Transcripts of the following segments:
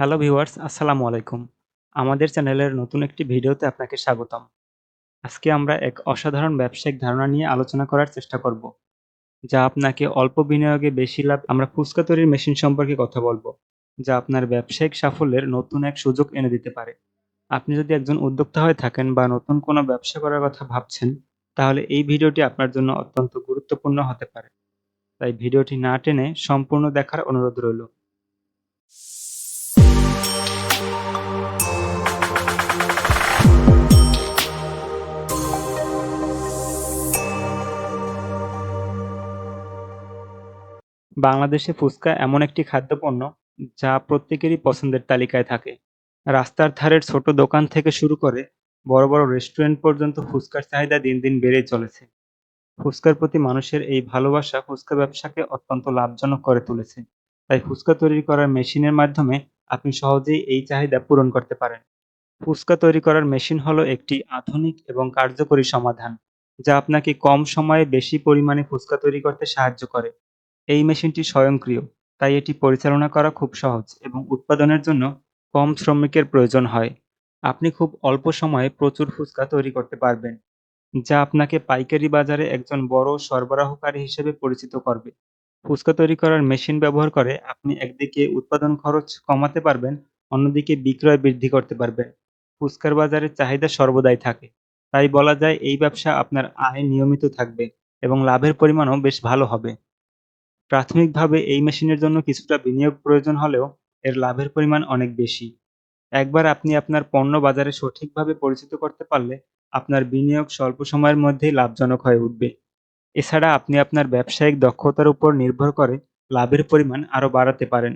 Hello viewers, আসসালামু আলাইকুম। আমাদের চ্যানেলের নতুন একটি ভিডিওতে আপনাকে স্বাগতম। আজকে আমরা এক অসাধারণ ব্যবসায়িক ধারণা নিয়ে আলোচনা করার চেষ্টা করব, যা আপনাকে অল্প বিনিয়োগে বেশি লাভ, আমরা ফুচকা তৈরির মেশিন সম্পর্কে কথা বলব, যা আপনার ব্যবসায়িক সাফল্যের নতুন এক সুযোগ এনে দিতে পারে। আপনি যদি একজন উদ্যোক্তা হয়ে থাকেন বা নতুন কোনো ব্যবসা করার কথা ভাবছেন, তাহলে এই ভিডিওটি আপনার জন্য অত্যন্ত গুরুত্বপূর্ণ হতে পারে। তাই ভিডিওটি না টেনে সম্পূর্ণ দেখার অনুরোধ রইল। বাংলাদেশে ফুচকা এমন একটি খাদ্যপণ্য যা প্রত্যেকেরই পছন্দের তালিকায় থাকে। রাস্তার ধারের ছোট দোকান থেকে শুরু করে বড় বড় রেস্টুরেন্ট পর্যন্ত ফুচকার চাহিদা দিন দিন বেড়েই চলেছে। ফুচকার প্রতি মানুষের এই ভালোবাসা ফুচকা ব্যবসাকে অত্যন্ত লাভজনক করে তুলেছে। তাই ফুচকা তৈরি করার মেশিনের মাধ্যমে আপনি সহজেই এই চাহিদা পূরণ করতে পারেন। ফুচকা তৈরি করার মেশিন হলো একটি আধুনিক এবং কার্যকরী সমাধান, যা আপনাকে কম সময়ে বেশি পরিমাণে ফুচকা তৈরি করতে সাহায্য করে। এই মেশিনটি স্বয়ংক্রিয়, তাই এটি পরিচালনা করা খুব সহজ এবং উৎপাদনের জন্য কম শ্রমিকের প্রয়োজন হয়। আপনি খুব অল্প সময়ে প্রচুর ফুচকা তৈরি করতে পারবেন, যা আপনাকে পাইকারি বাজারে একজন বড় সরবরাহকারী হিসেবে পরিচিত করবে। ফুচকা তৈরি করার মেশিন ব্যবহার করে আপনি একদিকে উৎপাদন খরচ কমাতে পারবেন, অন্যদিকে বিক্রয় বৃদ্ধি করতে পারবেন। ফুচকার বাজারে চাহিদা সর্বদাই থাকে, তাই বলা যায় এই ব্যবসা আপনার আয় নিয়মিত থাকবে এবং লাভের পরিমাণও বেশ ভালো হবে। প্রাথমিকভাবে এই মেশিনের জন্য কিছুটা বিনিয়োগ প্রয়োজন হলেও এর লাভের পরিমাণ অনেক বেশি। একবার আপনি আপনার পণ্য বাজারে সঠিকভাবে পরিচিত করতে পারলে আপনার বিনিয়োগ স্বল্প সময়ের মধ্যেই লাভজনক হয়ে উঠবে। এছাড়া আপনি আপনার ব্যবসায়িক দক্ষতার উপর নির্ভর করে লাভের পরিমাণ আরও বাড়াতে পারেন।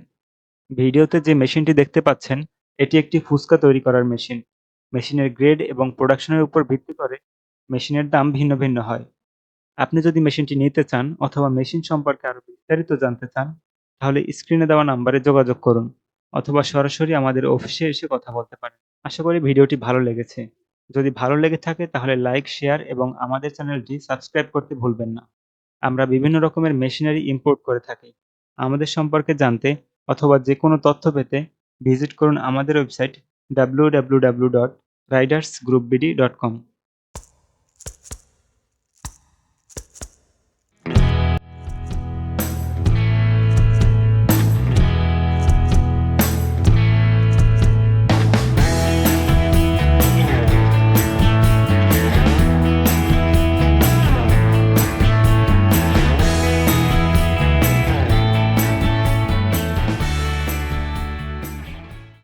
ভিডিওতে যে মেশিনটি দেখতে পাচ্ছেন, এটি একটি ফুচকা তৈরি করার মেশিন। মেশিনের গ্রেড এবং প্রোডাকশনের উপর ভিত্তি করে মেশিনের দাম ভিন্ন ভিন্ন হয়। আপনি যদি মেশিনটি নিতে চান অথবা মেশিন সম্পর্কে আরও বিস্তারিত জানতে চান, তাহলে স্ক্রিনে দেওয়া নাম্বারে যোগাযোগ করুন অথবা সরাসরি আমাদের অফিসে এসে কথা বলতে পারেন। আশা করি ভিডিওটি ভালো লেগেছে। যদি ভালো লেগে থাকে তাহলে লাইক শেয়ার এবং আমাদের চ্যানেলটি সাবস্ক্রাইব করতে ভুলবেন না। আমরা বিভিন্ন রকমের মেশিনারি ইম্পোর্ট করে থাকি। আমাদের সম্পর্কে জানতে অথবা যে কোনো তথ্য পেতে ভিজিট করুন আমাদের website W W W dot riders group BD dot com